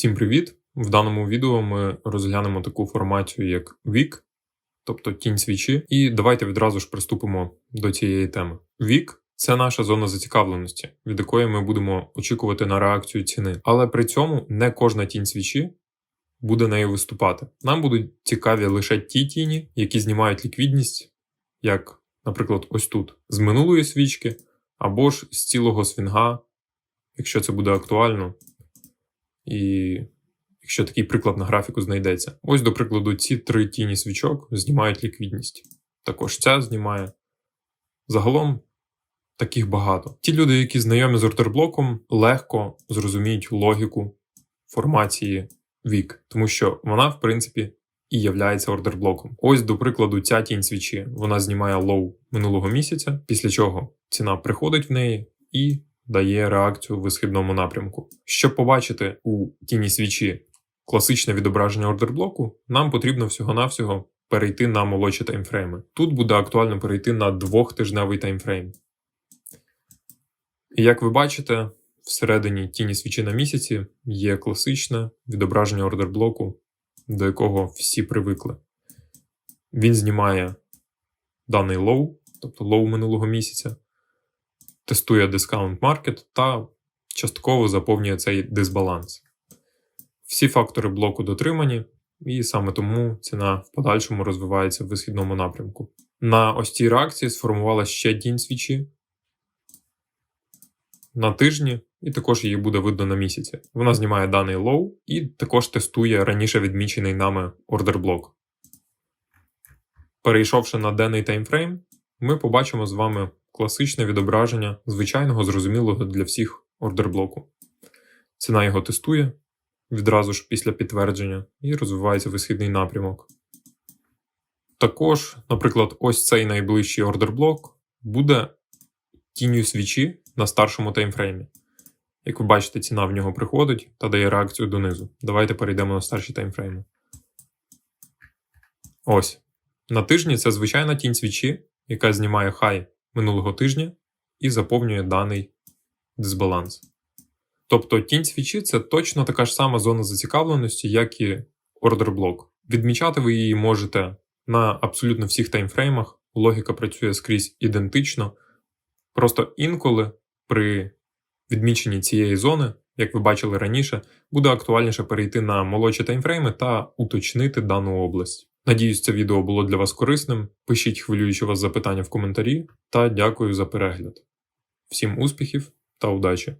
Всім привіт! В даному відео ми розглянемо таку формацію, як вік, тобто тінь свічі, і давайте відразу ж приступимо до цієї теми. Вік це наша зона зацікавленості, від якої ми будемо очікувати на реакцію ціни. Але при цьому не кожна тінь свічі буде нею виступати. Нам будуть цікаві лише ті тіні, які знімають ліквідність, як, наприклад, ось тут, з минулої свічки, або ж з цілого свінга, якщо це буде актуально. І якщо такий приклад на графіку знайдеться. Ось, до прикладу, ці три тіні свічок знімають ліквідність. Також ця знімає. Загалом таких багато. Ті люди, які знайомі з ордерблоком, легко зрозуміють логіку формації вік, тому що вона, в принципі, і являється ордерблоком. Ось, до прикладу, ця тінь свічі вона знімає лоу минулого місяця, після чого ціна приходить в неї і дає реакцію в висхідному напрямку. Щоб побачити у тіні свічі класичне відображення ордерблоку, нам потрібно всього-навсього перейти на молодші таймфрейми. Тут буде актуально перейти на двохтижневий таймфрейм. І як ви бачите, всередині тіні свічі на місяці є класичне відображення ордерблоку, до якого всі привикли. Він знімає даний лоу, тобто лоу минулого місяця, тестує дискаунт маркет та частково заповнює цей дисбаланс. Всі фактори блоку дотримані, і саме тому ціна в подальшому розвивається в висхідному напрямку. На ось цій реакції сформувалася ще тінь свічі на тижні, і також її буде видно на місяці. Вона знімає даний лоу і також тестує раніше відмічений нами ордерблок. Перейшовши на денний таймфрейм, ми побачимо з вами класичне відображення звичайного зрозумілого для всіх ордерблоку. Ціна його тестує відразу ж після підтвердження і розвивається висхідний напрямок. Також, наприклад, ось цей найближчий ордерблок буде тінню свічі на старшому таймфреймі. Як ви бачите, ціна в нього приходить та дає реакцію донизу. Давайте перейдемо на старші таймфрейми. Ось. На тижні це звичайна тінь свічі, яка знімає хай минулого тижня і заповнює даний дисбаланс. Тобто тінь свічі це точно така ж сама зона зацікавленості, як і ордерблок. Відмічати ви її можете на абсолютно всіх таймфреймах, логіка працює скрізь ідентично. Просто інколи при відміченні цієї зони, як ви бачили раніше, буде актуальніше перейти на молодші таймфрейми та уточнити дану область. Надіюсь, це відео було для вас корисним. Пишіть хвилюючі вас запитання в коментарі та дякую за перегляд. Всім успіхів та удачі!